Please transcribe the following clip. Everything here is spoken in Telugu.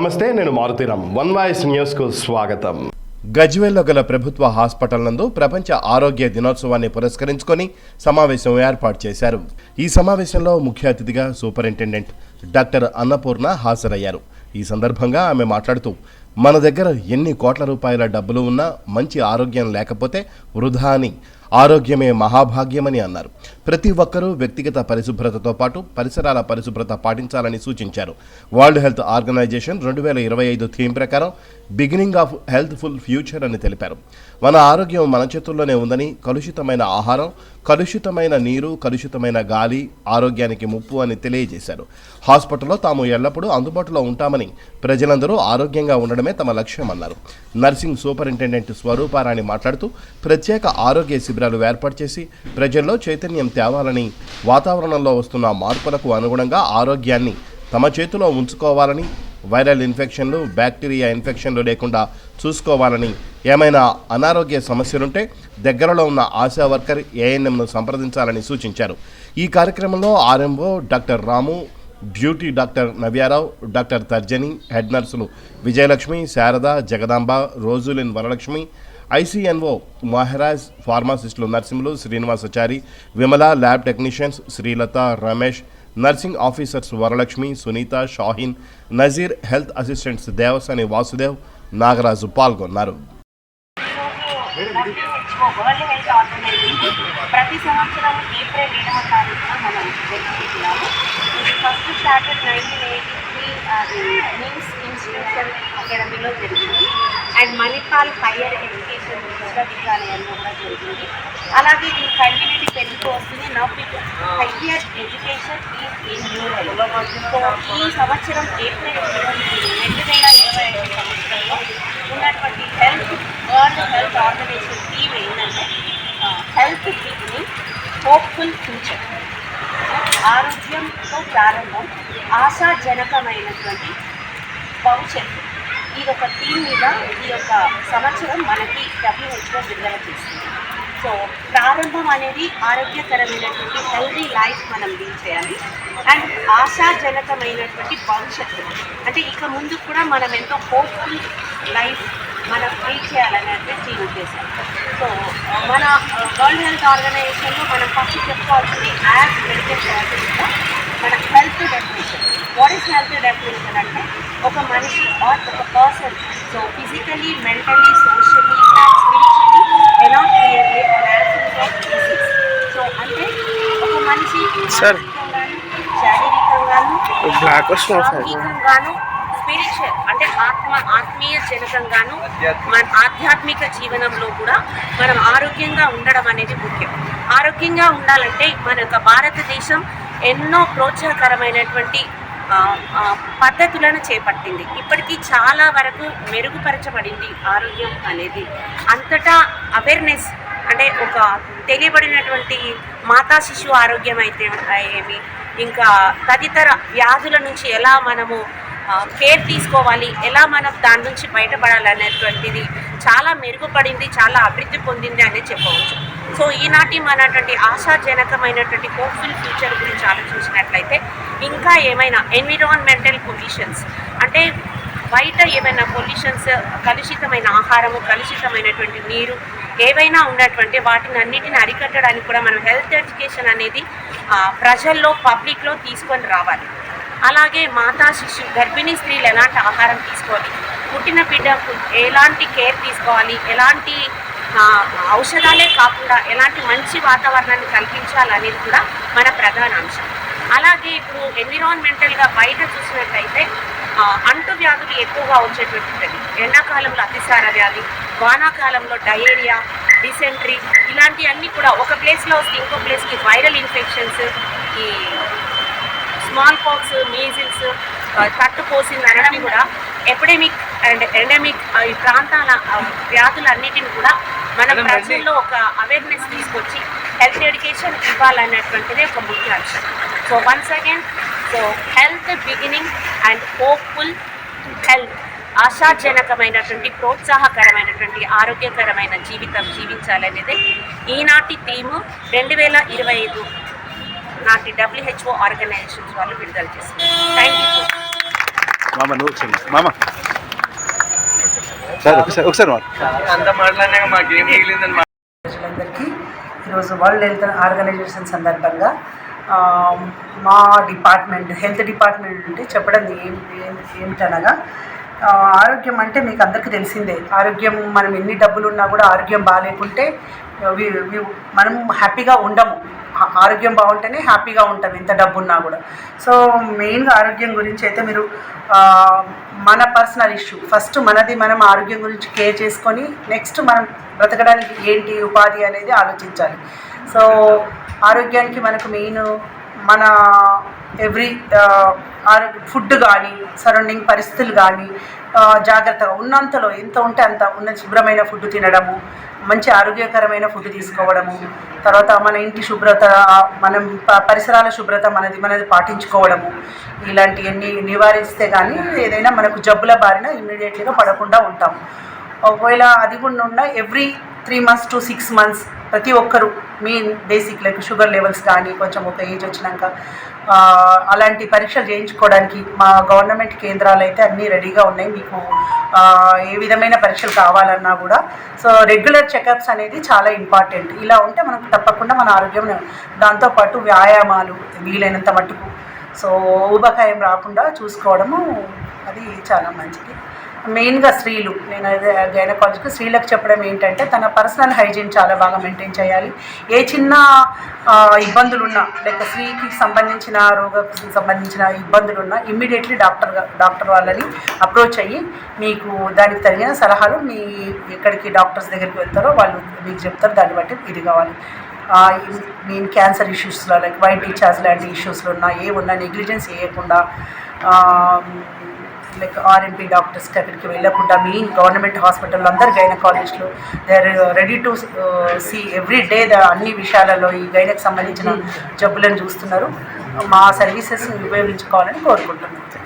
నమస్తే నేను మారుతీరామ్ వన్ వాయిస్ న్యూస్కు స్వాగతం. గజ్వేల్లో గల ప్రభుత్వ హాస్పిటల్ నందు ప్రపంచ ఆరోగ్య దినోత్సవాన్ని పురస్కరించుకొని సమావేశం ఏర్పాటు చేశారు. ఈ సమావేశంలో ముఖ్య అతిథిగా సూపరింటెండెంట్ డాక్టర్ అన్నపూర్ణ హాజరయ్యారు. ఈ సందర్భంగా ఆమె మాట్లాడుతూ మన దగ్గర ఎన్ని కోట్ల రూపాయల డబ్బులు ఉన్నా మంచి ఆరోగ్యం లేకపోతే వృధా అని ఆరోగ్యమే మహాభాగ్యమని అన్నారు. ప్రతి ఒక్కరూ వ్యక్తిగత పరిశుభ్రతతో పాటు పరిసరాల పరిశుభ్రత పాటించాలని సూచించారు. వరల్డ్ హెల్త్ ఆర్గనైజేషన్ రెండు వేల ఇరవై ఐదు థీమ్ ప్రకారం beginning of health full future అని తెలిపారు. మన ఆరోగ్యం మన చేతుల్లోనే ఉందని కలుషితమైన ఆహారం కలుషితమైన నీరు కలుషితమైన గాలి ఆరోగ్యానికి ముప్పు అని తెలియజేశారు. హాస్పిటల్లో తాము ఎల్లప్పుడూ అందుబాటులో ఉంటామని ప్రజలందరూ ఆరోగ్యంగా ఉండడమే తమ లక్ష్యమన్నారు నర్సింగ్ సూపరింటెండెంట్ స్వరూపారాణి మాట్లాడుతూ ప్రత్యేక ఆరోగ్య శిబిరాలు ఏర్పాటు చేసి ప్రజల్లో చైతన్యం తేవాలని వాతావరణంలో వస్తున్న మార్పులకు అనుగుణంగా ఆరోగ్యాన్ని తమ చేతిలో ఉంచుకోవాలని వైరల్ ఇన్ఫెక్షన్లు బ్యాక్టీరియా ఇన్ఫెక్షన్లు లేకుండా చూసుకోవాలని ఏమైనా అనారోగ్య సమస్యలుంటే దగ్గరలో ఉన్న ఆశా వర్కర్ ఏఎన్ఎంను సంప్రదించాలని సూచించారు. ఈ కార్యక్రమంలో RMO doctor Ramu duty doctor Navyarao doctor Tarjani head నర్సులు Vijayalakshmi Sharada Jagadamba Roselin Varalakshmi ICNO Maharaj ఫార్మాసిస్టులు Narsimhulu Srinivasachari Vimala lab technicians Srilatha Ramesh nursing officers Varalakshmi Sunitha Shaheen Nazeer health assistants Devasani Vasudev Nagaraju పాల్గొన్నారు. ప్రతి సంవత్సరం ఏప్రిల్ ఏడవ తారీఖున మనం జరుపుకుంటున్నాము first started nineteen eighty three institution అకాడమీలో జరిగింది. అండ్ మణిపాల్ హైయర్ ఎడ్యుకేషన్ విశ్వవిద్యాలయంలో కూడా జరిగింది. అలాగే దీని కంటిన్యూటీ పెరుగుతూ వస్తుంది now higher education is in so ఈ సంవత్సరం ఏప్రిల్ రెండు వేల ఇరవై ఐదు సంవత్సరంలో ఉన్నటువంటి health world health organization theme ఏంటంటే హెల్త్ బిగినింగ్ హోప్ఫుల్ ఫ్యూచర్ ఆరోగ్యంతో ప్రారంభం ఆశాజనకమైనటువంటి భవిష్యత్తు. ఇది ఒక థీమ్ మీద ఈ యొక్క సంవత్సరం మనకి డబ్ల్యూహెచ్ఓ విడుదల చేస్తుంది. సో ప్రారంభం అనేది ఆరోగ్యకరమైనటువంటి హెల్దీ లైఫ్ మనం లీడ్ చేయాలి. అండ్ ఆశాజనకమైనటువంటి భవిష్యత్తు. అంటే ఇక ముందు కూడా మనం ఎంతో హోప్ఫుల్ లైఫ్ మనం లీడ్ చేయాలనేటువంటి థీమ్ ఉద్దేశం. సో మన వరల్డ్ హెల్త్ ఆర్గనైజేషన్లో మనం ఫస్ట్ చెప్పుకోవాల్సింది యాజ్ మెడికల్ థెరపిస్ట్గా మన health definition what is health definition అంటే ఒక మనిషి ఆర్ ఒక person so physically mentally socially and spiritually ఎలా క్లియర్లీ ఆఫ్ డిసీజ్ సో అంటే ఒక మనిషి Sir. మానసికంగాను, శారీరకంగాను స్పిరిచువల్ అంటే ఆత్మ ఆత్మీయ జనకంగాను మన ఆధ్యాత్మిక జీవనంలో కూడా మనం ఆరోగ్యంగా ఉండడం అనేది ముఖ్యం. ఆరోగ్యంగా ఉండాలంటే మన యొక్క భారతదేశం ఎన్నో ప్రోత్సాహకరమైనటువంటి పద్ధతులను చేపట్టింది. ఇప్పటికీ చాలా వరకు మెరుగుపరచబడింది ఆరోగ్యం అనేది. అంతటా అవేర్నెస్ అంటే ఒక తెలియబడినటువంటి మాతా శిశు ఆరోగ్యం అయితే ఏమి ఇంకా తదితర వ్యాధుల నుంచి ఎలా మనము కేర్ తీసుకోవాలి. ఎలా మనం దాని నుంచి బయటపడాలనేటువంటిది చాలా మెరుగుపడింది చాలా అభివృద్ధి పొందింది అనేది చెప్పవచ్చు. సో ఈనాటి మనటువంటి ఆశాజనకమైనటువంటి హోప్ఫుల్ ఫ్యూచర్ గురించి ఆలోచించినట్లయితే ఇంకా ఏమైనా ఎన్విరాన్మెంటల్ పొల్యూషన్స్ అంటే బయట ఏమైనా పొల్యూషన్స్ కలుషితమైన ఆహారము కలుషితమైనటువంటి నీరు ఏవైనా ఉన్నటువంటి వాటిని అన్నిటిని అరికట్టడానికి కూడా మనం హెల్త్ ఎడ్యుకేషన్ అనేది ప్రజల్లో పబ్లిక్లో తీసుకొని రావాలి. అలాగే మాతా శిశు గర్భిణీ స్త్రీలు ఎలాంటి ఆహారం తీసుకోవాలి? పుట్టిన బిడ్డకు ఎలాంటి కేర్ తీసుకోవాలి? ఎలాంటి ఔషధాలే కాకుండా ఎలాంటి మంచి వాతావరణాన్ని కల్పించాలనేది కూడా మన ప్రధాన అంశం. అలాగే ఇప్పుడు ఎన్విరాన్మెంటల్గా బయట చూసినట్లయితే అంటు వ్యాధులు ఎక్కువగా వచ్చేటువంటిది ఎండాకాలంలో అతిసార వ్యాధి వానాకాలంలో డయేరియా డిసెంట్రీ ఇలాంటివన్నీ కూడా ఒక ప్లేస్లో వస్తే ఇంకో ప్లేస్కి వైరల్ ఇన్ఫెక్షన్స్ ఈ స్మాల్ పాక్స్ మీజిల్స్ తట్టుపోసింది అనడం కూడా ఎపిడెమిక్ అండ్ ఎండమిక్ ఈ ప్రాంతాల ఆ, వ్యాధులన్నిటిని కూడా మన ప్రజల్లో ఒక అవేర్నెస్ తీసుకొచ్చి హెల్త్ ఎడ్యుకేషన్ ఇవ్వాలనేటువంటిది ఒక ముఖ్య అంశం. So once again so health beginning and hopeful health ఆశాజనకమైనటువంటి ప్రోత్సాహకరమైనటువంటి ఆరోగ్యకరమైన జీవితం జీవించాలనేది ఈనాటి థీము. రెండు వేల ఇరవై ఐదు నాటి డబ్ల్యూహెచ్ఓ ఆర్గనైజేషన్స్ వాళ్ళు విడుదల చేశారు. థ్యాంక్ యూ మామ నువ్వు ఒకసారి మామ. సార్ ఒకసారి ఒకసారి మాట అంత మాట్లాడినాక మాకేం మిగిలిందని మా- ప్రజలందరికీ ఈరోజు వరల్డ్ హెల్త్ ఆర్గనైజేషన్ సందర్భంగా ఆ, మా డిపార్ట్మెంట్ హెల్త్ డిపార్ట్మెంట్ నుండి చెప్పడం ఏం ఏమిటనగా ఆ, ఆరోగ్యం అంటే మీకు అందరికీ తెలిసిందే. ఆరోగ్యం మనం ఎన్ని డబ్బులు ఉన్నా కూడా ఆరోగ్యం బాగాలేకుంటే మనం హ్యాపీగా ఉండము. ఆరోగ్యం బాగుంటేనే హ్యాపీగా ఉంటాం ఎంత డబ్బు ఉన్నా కూడా. సో మెయిన్గా ఆరోగ్యం గురించి అయితే మీరు మన పర్సనల్ ఇష్యూ. ఫస్ట్ మనది మనం ఆరోగ్యం గురించి కేర్ చేసుకొని నెక్స్ట్ మనం బ్రతకడానికి ఏంటి ఉపాధి అనేది ఆలోచించాలి. సో ఆరోగ్యానికి మనకు మెయిన్ మన ఎవ్రీ ఆరోగ్య ఫుడ్ కానీ సరౌండింగ్ పరిస్థితులు కానీ జాగ్రత్తగా ఉన్నంతలో ఎంత ఉంటే అంత ఉన్న శుభ్రమైన ఫుడ్ తినడము మంచి ఆరోగ్యకరమైన ఫుడ్ తీసుకోవడము తర్వాత మన ఇంటి శుభ్రత మనం పరిసరాల శుభ్రత మనది మనది పాటించుకోవడము ఇలాంటివన్నీ నివారిస్తే కానీ ఏదైనా మనకు జబ్బుల బారిన ఇమ్మీడియట్లీగా పడకుండా ఉంటాం ఒకవేళ అది కూడా ఉన్న every three months to six months ప్రతి ఒక్కరు main basic like sugar levels కానీ కొంచెం ఒక ఏజ్ వచ్చినాక అలాంటి పరీక్షలు చేయించుకోవడానికి మా గవర్నమెంట్ కేంద్రాలు అయితే అన్నీ రెడీగా ఉన్నాయి. మీకు ఏ విధమైన పరీక్షలు కావాలన్నా కూడా. సో రెగ్యులర్ చెకప్స్ అనేది చాలా ఇంపార్టెంట్ ఇలా ఉంటే మనకు తప్పకుండా మన ఆరోగ్యం దాంతోపాటు వ్యాయామాలు వీలైనంత మట్టుకు. సో ఊబకాయం రాకుండా చూసుకోవడము అది చాలా మంచిది. మెయిన్గా స్త్రీలు నేను గైనకాలజీకి స్త్రీలకు చెప్పడం ఏంటంటే తన పర్సనల్ హైజీన్ చాలా బాగా మెయింటైన్ చేయాలి. ఏ చిన్న ఇబ్బందులున్నా లేక స్త్రీకి సంబంధించిన రోగకు సంబంధించిన ఇబ్బందులున్నా ఇమ్మీడియట్లీ డాక్టర్ డాక్టర్ వాళ్ళని అప్రోచ్ అయ్యి మీకు దానికి తగిన సలహాలు మీ ఎక్కడికి డాక్టర్స్ దగ్గరికి వెళ్తారో వాళ్ళు మీకు చెప్తారు. దాన్ని బట్టి ఇది కావాలి. నేను క్యాన్సర్ ఇష్యూస్లో లైక్ వైట్ డిచార్జ్ లాంటి ఇష్యూస్లో ఉన్నా ఏ ఉన్నా నెగ్లిజెన్స్ చేయకుండా లైక్ ఆర్ఎంపీ డాక్టర్స్కి అక్కడికి వెళ్ళకుండా మెయిన్ గవర్నమెంట్ హాస్పిటల్ అందరు గైనకాలజిస్టులు they are ready to see every day the అన్ని విషయాలలో ఈ గైనకు సంబంధించిన జబ్బులను చూస్తున్నారు. మా సర్వీసెస్ ఉపయోగించుకోవాలని కోరుకుంటున్నాను